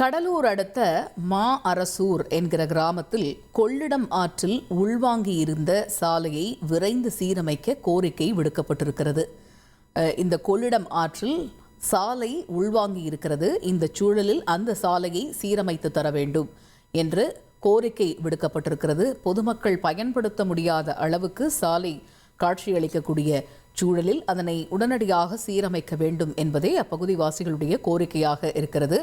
கடலூர் அடுத்த மா அரசூர் என்கிற கிராமத்தில் கொள்ளிடம் ஆற்றில் உள்வாங்கி இருந்த சாலையை விரைந்து சீரமைக்க கோரிக்கை விடுக்கப்பட்டிருக்கிறது. இந்த கொள்ளிடம் ஆற்றில் சாலை உள்வாங்கி இருக்கிறது. இந்த சூழலில் அந்த சாலையை சீரமைத்து தர வேண்டும் என்று கோரிக்கை விடுக்கப்பட்டிருக்கிறது. பொதுமக்கள் பயன்படுத்த முடியாத அளவுக்கு சாலை காட்சியளிக்கக்கூடிய சூழலில் அதனை உடனடியாக சீரமைக்க வேண்டும் என்பதே அப்பகுதிவாசிகளுடைய கோரிக்கையாக இருக்கிறது.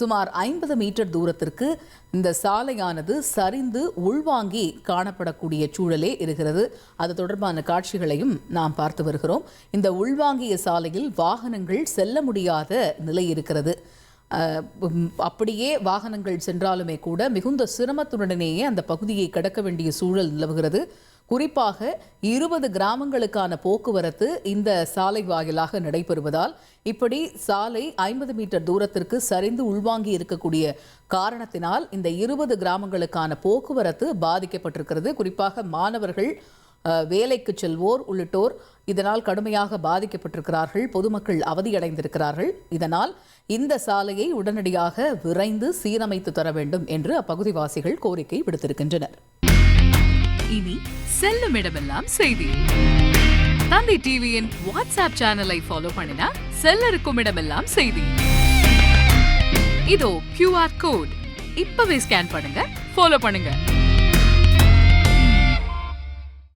சுமார் ஐம்பது மீட்டர் தூரத்திற்கு இந்த சாலையானது சரிந்து உள்வாங்கி காணப்படக்கூடிய சூழலே இருக்கிறது. அது தொடர்பான காட்சிகளையும் நாம் பார்த்து வருகிறோம். இந்த உள்வாங்கிய சாலையில் வாகனங்கள் செல்ல முடியாத நிலை இருக்கிறது. அப்படியே வாகனங்கள் சென்றாலுமே கூட மிகுந்த சிரமத்துடனேயே அந்த பகுதியை கடக்க வேண்டிய சூழல் நிலவுகிறது. குறிப்பாக இருபது கிராமங்களுக்கான போக்குவரத்து இந்த சாலை வாயிலாக நடைபெறுவதால் இப்படி சாலை ஐம்பது மீட்டர் தூரத்திற்கு சரிந்து உள்வாங்கி இருக்கக்கூடிய காரணத்தினால் இந்த இருபது கிராமங்களுக்கான போக்குவரத்து பாதிக்கப்பட்டிருக்கிறது. குறிப்பாக மாணவர்கள் வேலைக்கு செல்வோர் உள்ளிட்டோர் இதனால் கடுமையாக பாதிக்கப்பட்டிருக்கிறார்கள். பொதுமக்கள் அவதியடைந்திருக்கிறார்கள். இதனால் இந்த சாலையை உடனடியாக விரைந்து சீரமைத்து தர வேண்டும் என்று அப்பகுதிவாசிகள் கோரிக்கை விடுத்திருக்கின்றனர். இனி செல்லும் இடமெல்லாம் செய்தி. தந்தை டிவியின் வாட்ஸ்அப் சேனலை ஃபாலோ பண்ணினா செல்ல இருக்கும் இடமெல்லாம் செய்தி. இதோ கியூஆர் கோட் இப்பவே ஸ்கேன் பண்ணுங்க ஃபாலோ பண்ணுங்க.